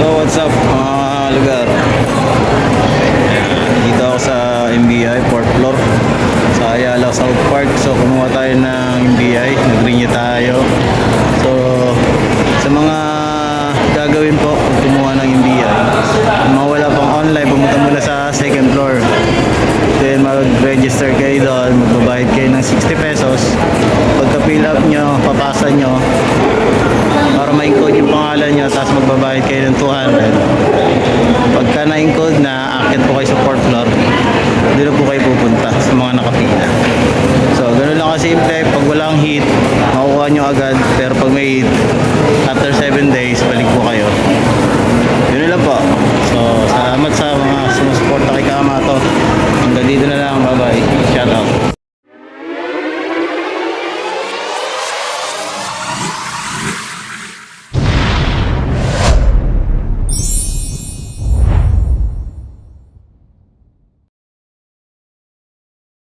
So what's up mga lugar? Dito ako sa MBI, 4th floor. Sa Ayala South Park. So kumuha tayo ng MBI Nag-renew tayo. So sa mga gagawin po Pag kumuha ng MBI Kung mawala pang online Pumunta mula sa second floor. Then mag-register kayo doon. Magbabayad kayo ng 60 pesos. Pagka-fill up nyo, papasa nyo para ma-encode yung pangalan nyo tapos magbabayad kayo ng 200 pagka na-encode na akit po kayo sa 4th floor. Dito po kayo pupunta sa mga nakapila. So ganun lang kasimple. Pag walang heat makukuha nyo agad. Pero pag may heat after 7 days balik po kayo. Yun lang po. So salamat sa mga sumusuporta kay Kamato. Hanggang dito na lang. Bye bye